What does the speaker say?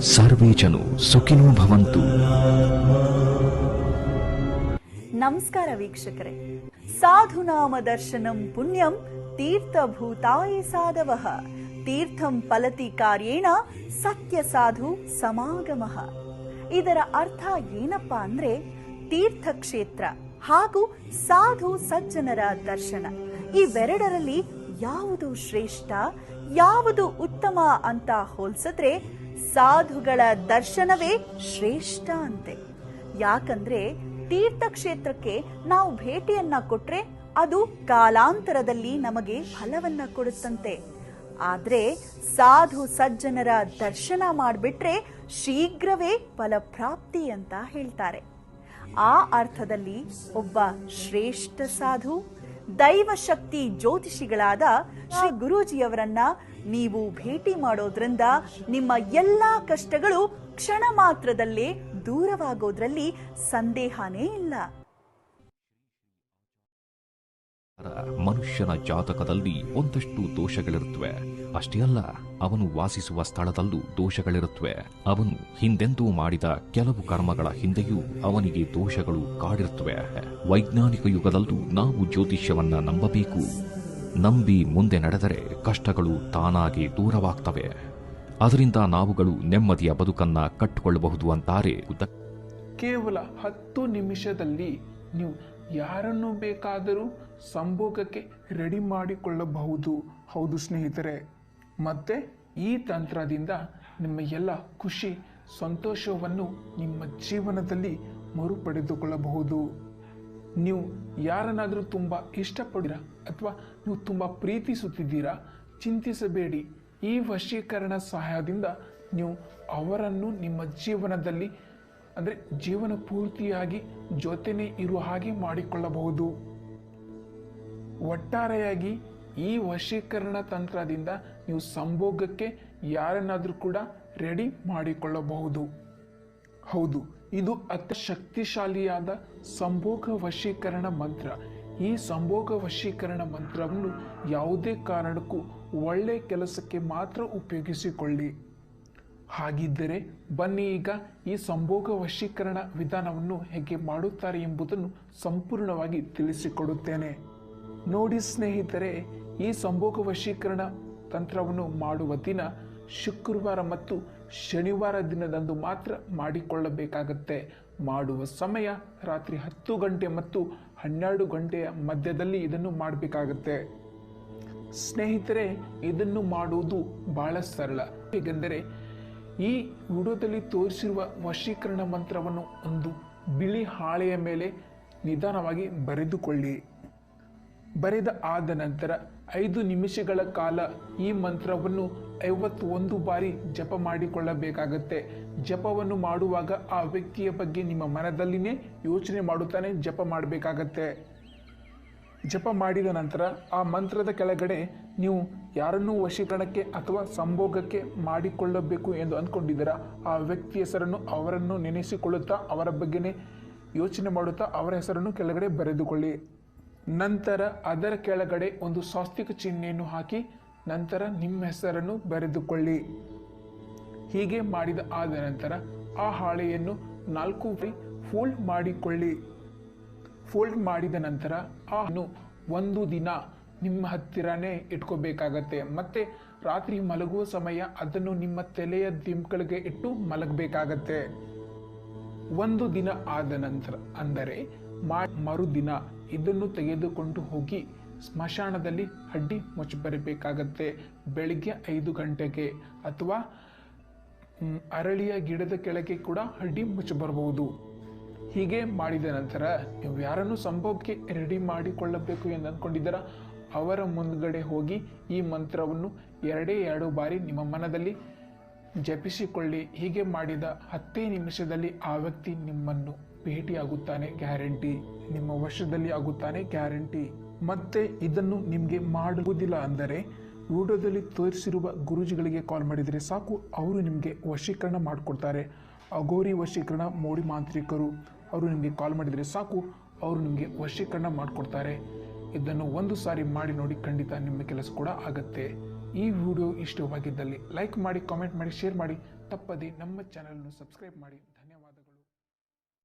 ಸರ್ವೇ ಸುಖಿನೋ ಭವಂತು. ನಮಸ್ಕಾರ ವೀಕ್ಷಕರೇ. ಸಾಧುನಾಮ ದರ್ಶನಂ ಪುಣ್ಯಂ ತೀರ್ಥಭೂತಾಯ ಸಾಧವಃ. ತೀರ್ಥಂ ಫಲತಿ ಕಾರ್ಯೇಣ ಸತ್ಯ ಸಾಧು ಸಮಾಗಮಃ. ಇದರ ಅರ್ಥ ಏನಪ್ಪಾ ಅಂದ್ರೆ ತೀರ್ಥಕ್ಷೇತ್ರ ಹಾಗೂ ಸಾಧು ಸಜ್ಜನರ ದರ್ಶನ. ಇವೆರಡರಲ್ಲಿ ಯಾವುದು ಶ್ರೇಷ್ಠ, ಯಾವುದು ಉತ್ತಮ ಅಂತ ಹೋಲ್ಸಿದ್ರೆ ಸಾಧುಗಳ ದರ್ಶನವೇ ಶ್ರೇಷ್ಠ ಅಂತೆ. ಯಾಕಂದ್ರೆ ತೀರ್ಥಕ್ಷೇತ್ರಕ್ಕೆ ನಾವು ಭೇಟಿಯನ್ನ ಕೊಟ್ರೆ ಅದು ಕಾಲಾಂತರದಲ್ಲಿ ನಮಗೆ ಫಲವನ್ನ ಕೊಡುತ್ತಂತೆ. ಆದ್ರೆ ಸಾಧು ಸಜ್ಜನರ ದರ್ಶನ ಮಾಡಿಬಿಟ್ರೆ ಶೀಘ್ರವೇ ಫಲಪ್ರಾಪ್ತಿ ಅಂತ ಹೇಳ್ತಾರೆ. ಆ ಅರ್ಥದಲ್ಲಿ ಒಬ್ಬ ಶ್ರೇಷ್ಠ ಸಾಧು ದೈವ ಶಕ್ತಿ ಜ್ಯೋತಿಷಿಗಳಾದ ಶ್ರೀ ಗುರೂಜಿಯವರನ್ನ ನೀವು ಭೇಟಿ ಮಾಡೋದ್ರಿಂದ ನಿಮ್ಮ ಎಲ್ಲಾ ಕಷ್ಟಗಳು ಕ್ಷಣ ಮಾತ್ರದಲ್ಲೇ ದೂರವಾಗೋದ್ರಲ್ಲಿ ಸಂದೇಹನೇ ಇಲ್ಲ. ಮನುಷ್ಯನ ಜಾತಕದಲ್ಲಿ ಒಂದಷ್ಟು ದೋಷಗಳಿರುತ್ತವೆ. ಅಷ್ಟೇ ಅಲ್ಲ, ಅವನು ವಾಸಿಸುವ ಸ್ಥಳದಲ್ಲೂ ದೋಷಗಳಿರುತ್ತವೆ. ಅವನು ಹಿಂದೆಂದೂ ಮಾಡಿದ ಕೆಲವು ಕರ್ಮಗಳ ಹಿಂದೆಯೂ ಅವನಿಗೆ ದೋಷಗಳು ಕಾಡಿರುತ್ತವೆ. ವೈಜ್ಞಾನಿಕ ಯುಗದಲ್ಲೂ ನಾವು ಜ್ಯೋತಿಷ್ಯವನ್ನ ನಂಬಬೇಕು. ನಂಬಿ ಮುಂದೆ ನಡೆದರೆ ಕಷ್ಟಗಳು ತಾನಾಗಿ ದೂರವಾಗ್ತವೆ. ಅದರಿಂದ ನಾವುಗಳು ನೆಮ್ಮದಿಯ ಬದುಕನ್ನ ಕಟ್ಟಿಕೊಳ್ಳಬಹುದು ಅಂತಾರೆ ಕೇವಲ ಹತ್ತು ನಿಮಿಷದಲ್ಲಿ ನೀವು ಯಾರನ್ನು ಬೇಕಾದರೂ ಸಂಭೋಗಕ್ಕೆ ರೆಡಿ ಮಾಡಿಕೊಳ್ಳಬಹುದು. ಹೌದು ಸ್ನೇಹಿತರೆ. ಮತ್ತೆ ಈ ತಂತ್ರದಿಂದ ನಿಮ್ಮ ಎಲ್ಲ ಖುಷಿ, ಸಂತೋಷವನ್ನು ನಿಮ್ಮ ಜೀವನದಲ್ಲಿ ಮರುಪಡೆದುಕೊಳ್ಳಬಹುದು. ನೀವು ಯಾರನ್ನಾದರೂ ತುಂಬ ಇಷ್ಟಪಡಿರಾ ಅಥವಾ ನೀವು ತುಂಬ ಪ್ರೀತಿಸುತ್ತಿದ್ದೀರಾ? ಚಿಂತಿಸಬೇಡಿ. ಈ ವಶೀಕರಣ ಸಹಾಯದಿಂದ ನೀವು ಅವರನ್ನು ನಿಮ್ಮ ಜೀವನದಲ್ಲಿ ಅಂದರೆ ಜೀವನ ಪೂರ್ತಿಯಾಗಿ ಜೊತೆನೇ ಇರುವ ಹಾಗೆ ಮಾಡಿಕೊಳ್ಳಬಹುದು. ಒಟ್ಟಾರೆಯಾಗಿ ಈ ವಶೀಕರಣ ತಂತ್ರದಿಂದ ನೀವು ಸಂಭೋಗಕ್ಕೆ ಯಾರನ್ನಾದರೂ ಕೂಡ ರೆಡಿ ಮಾಡಿಕೊಳ್ಳಬಹುದು. ಹೌದು, ಇದು ಅತ್ಯ ಶಕ್ತಿಶಾಲಿಯಾದ ಸಂಭೋಗ ವಶೀಕರಣ ಮಂತ್ರ. ಈ ಸಂಭೋಗ ವಶೀಕರಣ ಮಂತ್ರವನ್ನು ಯಾವುದೇ ಕಾರಣಕ್ಕೂ ಒಳ್ಳೆ ಕೆಲಸಕ್ಕೆ ಮಾತ್ರ ಉಪಯೋಗಿಸಿಕೊಳ್ಳಿ. ಹಾಗಿದ್ದರೆ ಬನ್ನಿ ಈಗ ಈ ಸಂಭೋಗ ವಶೀಕರಣ ವಿಧಾನವನ್ನು ಹೇಗೆ ಮಾಡುತ್ತಾರೆ ಎಂಬುದನ್ನು ಸಂಪೂರ್ಣವಾಗಿ ತಿಳಿಸಿಕೊಡುತ್ತೇನೆ. ನೋಡಿ ಸ್ನೇಹಿತರೆ, ಈ ಸಂಭೋಗ ವಶೀಕರಣ ತಂತ್ರವನ್ನು ಮಾಡುವ ದಿನ ಶುಕ್ರವಾರ ಮತ್ತು ಶನಿವಾರ ದಿನದಂದು ಮಾತ್ರ ಮಾಡಿಕೊಳ್ಳಬೇಕಾಗತ್ತೆ. ಮಾಡುವ ಸಮಯ ರಾತ್ರಿ ಹತ್ತು ಗಂಟೆ ಮತ್ತು ಹನ್ನೆರಡು ಗಂಟೆಯ ಮಧ್ಯದಲ್ಲಿ ಇದನ್ನು ಮಾಡಬೇಕಾಗತ್ತೆ. ಸ್ನೇಹಿತರೆ, ಇದನ್ನು ಮಾಡುವುದು ಬಹಳ ಸರಳ. ಹೇಗೆಂದರೆ ಈ ವಿಡಿಯೋದಲ್ಲಿ ತೋರಿಸಿರುವ ವಶೀಕರಣ ಮಂತ್ರವನ್ನು ಒಂದು ಬಿಳಿ ಹಾಳೆಯ ಮೇಲೆ ನಿಧಾನವಾಗಿ ಬರೆದುಕೊಳ್ಳಿ. ಬರೆದ ಆದ ನಂತರ ಐದು ನಿಮಿಷಗಳ ಕಾಲ ಈ ಮಂತ್ರವನ್ನು ಐವತ್ತೊಂದು ಬಾರಿ ಜಪ ಮಾಡಿಕೊಳ್ಳಬೇಕಾಗತ್ತೆ. ಜಪವನ್ನು ಮಾಡುವಾಗ ಆ ವ್ಯಕ್ತಿಯ ಬಗ್ಗೆ ನಿಮ್ಮ ಮನದಲ್ಲಿನೇ ಯೋಚನೆ ಮಾಡುತ್ತಾನೆ, ಜಪ ಮಾಡಬೇಕಾಗತ್ತೆ. ಜಪ ಮಾಡಿದ ನಂತರ ಆ ಮಂತ್ರದ ಕೆಳಗಡೆ ನೀವು ಯಾರನ್ನೂ ವಶೀಕರಣಕ್ಕೆ ಅಥವಾ ಸಂಭೋಗಕ್ಕೆ ಮಾಡಿಕೊಳ್ಳಬೇಕು ಎಂದು ಅಂದ್ಕೊಂಡಿದ್ದೀರಾ? ಆ ವ್ಯಕ್ತಿ ಹೆಸರನ್ನು ಅವರನ್ನು ನೆನೆಸಿಕೊಳ್ಳುತ್ತಾ, ಅವರ ಬಗ್ಗೆನೇ ಯೋಚನೆ ಮಾಡುತ್ತಾ, ಅವರ ಹೆಸರನ್ನು ಕೆಳಗಡೆ ಬರೆದುಕೊಳ್ಳಿ. ನಂತರ ಅದರ ಕೆಳಗಡೆ ಒಂದು ಸ್ವಾಸ್ತಿಕ ಚಿಹ್ನೆಯನ್ನು ಹಾಕಿ, ನಂತರ ನಿಮ್ಮ ಹೆಸರನ್ನು ಬರೆದುಕೊಳ್ಳಿ. ಹೀಗೆ ಮಾಡಿದ ಆದ ನಂತರ ಆ ಹಾಳೆಯನ್ನು ನಾಲ್ಕು ಬಾರಿ ಫೋಲ್ಡ್ ಮಾಡಿಕೊಳ್ಳಿ. ಫೋಲ್ಡ್ ಮಾಡಿದ ನಂತರ ಆ ಒಂದು ದಿನ ನಿಮ್ಮ ಹತ್ತಿರನೇ ಇಟ್ಕೋಬೇಕಾಗತ್ತೆ. ಮತ್ತೆ ರಾತ್ರಿ ಮಲಗುವ ಸಮಯ ಅದನ್ನು ನಿಮ್ಮ ತಲೆಯ ದಿಂಬ್ಗಳಿಗೆ ಇಟ್ಟು ಮಲಗಬೇಕಾಗತ್ತೆ. ಒಂದು ದಿನ ಆದ ನಂತರ ಅಂದರೆ ಮಾ ಮರುದಿನ ಇದನ್ನು ತೆಗೆದುಕೊಂಡು ಹೋಗಿ ಸ್ಮಶಾನದಲ್ಲಿ ಅಡ್ಡಿ ಮುಚ್ಚಿ ಬರಬೇಕಾಗತ್ತೆ. ಬೆಳಿಗ್ಗೆ ಐದು ಗಂಟೆಗೆ ಅಥವಾ ಅರಳಿಯ ಗಿಡದ ಕೆಳಗೆ ಕೂಡ ಅಡ್ಡಿ ಮುಚ್ಚಿ ಬರಬಹುದು. ಹೀಗೆ ಮಾಡಿದ ನಂತರ ನೀವು ಯಾರನ್ನು ಸಂಭವಕ್ಕೆ ರೆಡಿ ಮಾಡಿಕೊಳ್ಳಬೇಕು ಎಂದು ಅಂದ್ಕೊಂಡಿದ್ದೀರಾ? ಅವರ ಮುಂದ್ಗಡೆ ಹೋಗಿ ಈ ಮಂತ್ರವನ್ನು ಎರಡೇ ಎರಡು ಬಾರಿ ನಿಮ್ಮ ಮನದಲ್ಲಿ ಜಪಿಸಿಕೊಳ್ಳಿ. ಹೀಗೆ ಮಾಡಿದ ಹತ್ತೇ ನಿಮಿಷದಲ್ಲಿ ಆ ವ್ಯಕ್ತಿ ನಿಮ್ಮನ್ನು ಭೇಟಿಯಾಗುತ್ತಾನೆ, ಗ್ಯಾರಂಟಿ. ನಿಮ್ಮ ವಶದಲ್ಲಿ ಆಗುತ್ತಾನೆ, ಗ್ಯಾರಂಟಿ. ಮತ್ತೆ ಇದನ್ನು ನಿಮಗೆ ಮಾಡುವುದಿಲ್ಲ ಅಂದರೆ ವಿಡಿಯೋದಲ್ಲಿ ತೋರಿಸಿರುವ ಗುರೂಜಿಗಳಿಗೆ ಕಾಲ್ ಮಾಡಿದರೆ ಸಾಕು, ಅವರು ನಿಮಗೆ ವಶೀಕರಣ ಮಾಡಿಕೊಡ್ತಾರೆ. ಅಗೋರಿ ವಶೀಕರಣ ಮೋಡಿ ಮಾಂತ್ರಿಕರು, ಅವರು ನಿಮಗೆ ಕಾಲ್ ಮಾಡಿದರೆ ಸಾಕು, ಅವರು ನಿಮಗೆ ವಶೀಕರಣ ಮಾಡಿಕೊಡ್ತಾರೆ. ಇದನ್ನು ಒಂದು ಸಾರಿ ಮಾಡಿ ನೋಡಿ ಖಂಡಿತ ನಿಮ್ಮ ಕೆಲಸ ಕೂಡ ಆಗುತ್ತೆ. ಈ ವಿಡಿಯೋ ಇಷ್ಟವಾಗಿದ್ದಲ್ಲಿ ಲೈಕ್ ಮಾಡಿ ಕಾಮೆಂಟ್ ಮಾಡಿ ಶೇರ್ ಮಾಡಿ. ತಪ್ಪದೆ ನಮ್ಮ ಚಾನಲ್ನ ಸಬ್ಸ್ಕ್ರೈಬ್ ಮಾಡಿ.